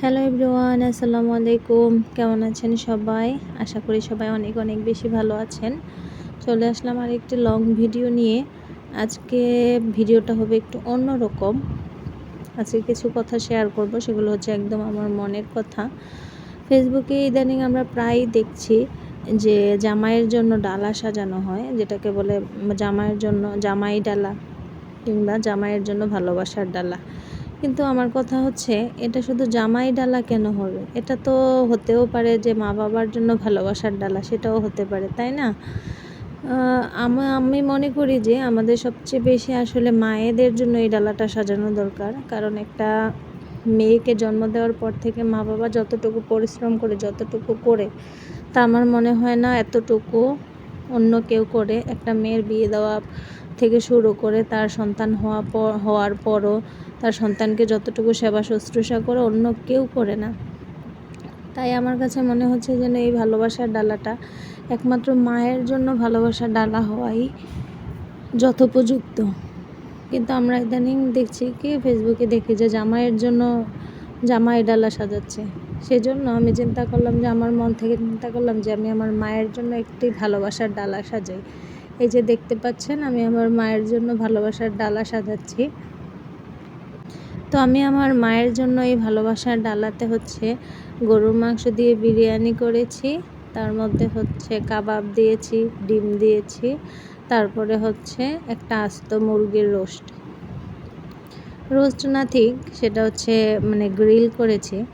Hello everyone আসসালামু আলাইকুম। কেমন আছেন সবাই? আশা করি সবাই অনেক অনেক বেশি ভালো আছেন। চলে আসলাম আর একটি লং ভিডিও নিয়ে। আজকে ভিডিওটা হবে একটু অন্যরকম। আজকে কিছু কথা শেয়ার করব, সেগুলো হচ্ছে একদম আমার মনের কথা। ফেসবুকে ইদানিং আমরা প্রায় দেখছি যে জামাইয়ের জন্য ডালা সাজানো হয়, যেটাকে বলে জামাইয়ের জন্য জামাই ডালা কিংবা জামাইয়ের জন্য ভালোবাসার ডালা। কিন্তু আমার কথা হচ্ছে, এটা শুধু জামাই ডালা কেন হবে? এটা তো হতেও পারে যে মা বাবার জন্য ভালোবাসার ডালা, সেটাও হতে পারে, তাই না? আমি মনে করি যে আমাদের সবচেয়ে বেশি আসলে মায়েদের জন্য এই ডালাটা সাজানো দরকার। কারণ একটা মেয়েকে জন্ম দেওয়ার পর থেকে মা বাবা যতটুকু পরিশ্রম করে, যতটুকু করে, তা আমার মনে হয় না এতটুকু অন্য কেউ করে একটা মেয়ের বিয়ে দেওয়া থেকে শুরু করে তার সন্তান হওয়া হওয়ার পরও তার সন্তানকে যতটুকু সেবা শুশ্রূষা করে অন্য কেউ করে না। তাই আমার কাছে মনে হচ্ছে যেন এই ভালোবাসার ডালাটা একমাত্র মায়ের জন্য ভালোবাসার ডালা হওয়াই যথোপযুক্ত। কিন্তু আমরা ইদানিং দেখছি কি ফেসবুকে দেখি যে জামাইয়ের জন্য জামাই ডালা সাজাচ্ছে। সেজন্য আমি চিন্তা করলাম যে আমার মন থেকে চিন্তা করলাম যে আমি আমার মায়ের জন্য একটি ভালোবাসার ডালা সাজাই। এই যে দেখতে পাচ্ছেন, আমি আমার মায়ের জন্য ভালোবাসার ডালা সাজাচ্ছি। তো আমি আমার মায়ের জন্য এই ভালোবাসার ডালাতে হচ্ছে গরুর মাংস দিয়ে বিরিয়ানি করেছি, তার মধ্যে হচ্ছে কাবাব দিয়েছি, ডিম দিয়েছি, তারপরে হচ্ছে একটা আস্ত মুরগির রোস্ট। রোস্ট না ঠিক, সেটা হচ্ছে মানে গ্রিল করেছি।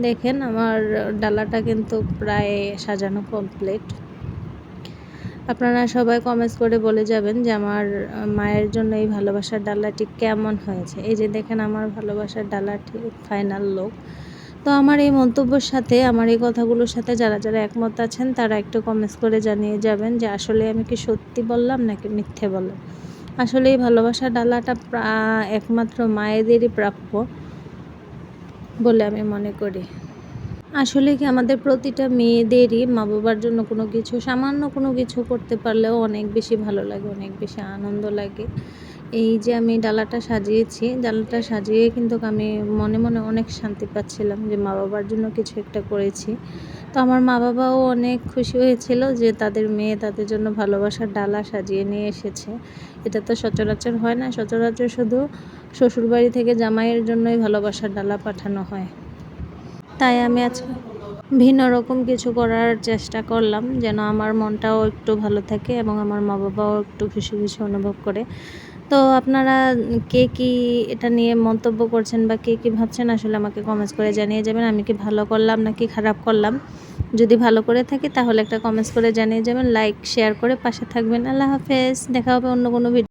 দেখেন আমার ডালাটা কিন্তু প্রায় সাজানো কমপ্লিট আপনারা সবাই কমেন্টস করে বলে যাবেন যে আমার মায়ের জন্য এই ভালোবাসার ডালাটি কেমন হয়েছে। এই যে দেখেন আমার ভালোবাসার ডালাটি ফাইনাল লোক তো আমার এই মন্তব্যের সাথে, আমার এই কথাগুলোর সাথে যারা যারা একমত আছেন, তারা একটু কমেন্টস করে জানিয়ে যাবেন যে আসলে আমি কি সত্যি বললাম নাকি মিথ্যে বললাম। আসলে এই ভালোবাসার ডালাটা একমাত্র মায়েদেরই প্রাপ্য। বলে আমি মনে করি। আসলে কি আমাদের প্রতিটা মেয়েদেরই মা বাবার জন্য কোনো কিছু, সামান্য কোনো কিছু করতে পারলেও অনেক বেশি ভালো লাগে, অনেক বেশি আনন্দ লাগে। এই যে আমি ডালাটা সাজিয়েছি, ডালাটা সাজিয়ে কিন্তু আমি মনে মনে অনেক শান্তি পাচ্ছিলাম যে মা বাবার জন্য কিছু একটা করেছি। তো আমার মা বাবাও অনেক খুশি হয়েছিল যে তাদের মেয়ে তাদের জন্য ভালোবাসার ডালা সাজিয়ে নিয়ে এসেছে। এটা তো সচরাচর হয় না, সচরাচর শুধু শ্বশুরবাড়ি থেকে জামাইয়ের জন্যই ভালোবাসার ডালা পাঠানো হয়। তাই আমি আজকে ভিন্ন রকম কিছু করার চেষ্টা করলাম, যেন আমার মনটাও একটু ভালো থাকে এবং আমার মা বাবাও একটু খুশি খুশি অনুভব করে। তো আপনারা কে কি এটা নিয়ে মন্তব্য করছেন বা কে কি ভাবছেন আসলে আমাকে কমেন্টস করে জানিয়ে যাবেন। আমি কি ভালো করলাম নাকি খারাপ করলাম? যদি ভালো করে থাকি তাহলে একটা কমেন্টস করে জানিয়ে যাবেন। লাইক শেয়ার করে পাশে থাকবেন। আল্লাহ হাফেজ। দেখা হবে অন্য কোনো ভিডিও